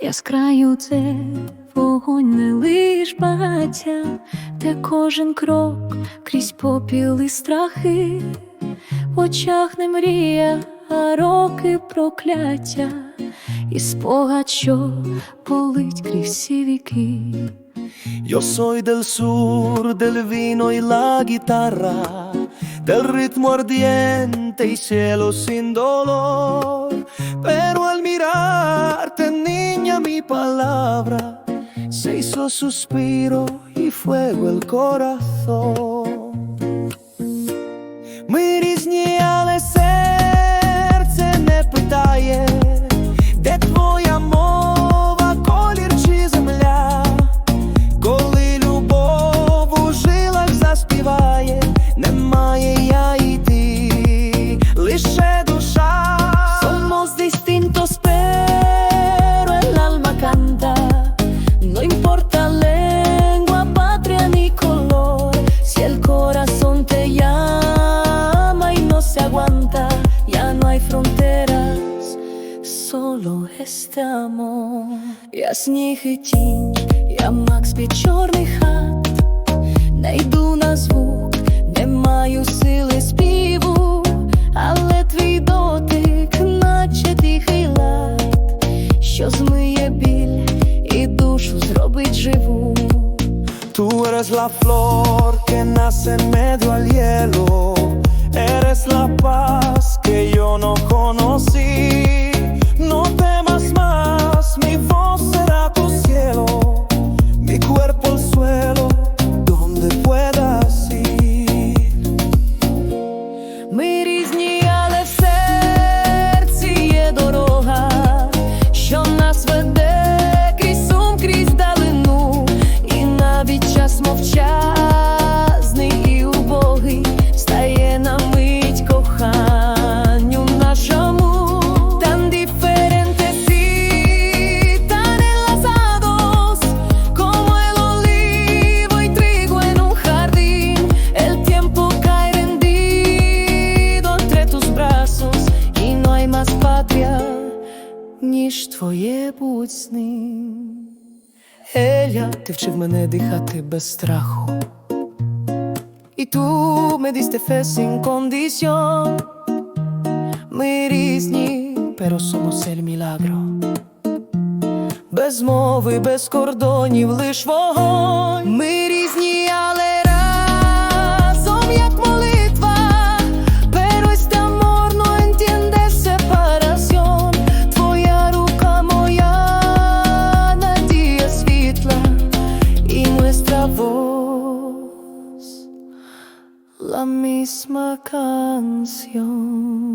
Я з це вогонь не лиш багаття, де кожен крок крізь попіл і страхи, в очах не мрія, а роки прокляття, і спогад, що полить крізь всі віки. Io soy del sur, del vino y la guitarra, del ritmo ardiente y cielo sin dolor. Pero al mirarte, mi palabra se hizo suspiro y fuego el corazón. Aguanta, ya no hay fronteras, solo este amor. Я сніг і тінь, я Макс під чорний хат. Не йду на звук, не маю сили співу, але твій дотик, наче тихий лад, що змиє біль і душу зробить живу. Tú eres la flor que nace en medio al hielo. Eres la paz que yo ніж твоє будь з ним. Еля, ти вчив мене дихати без страху. І ту diste fe sin condición. Ми різні, pero somos el milagro. Без мови, без кордонів, лиш вогонь. Ми різні, misma canción.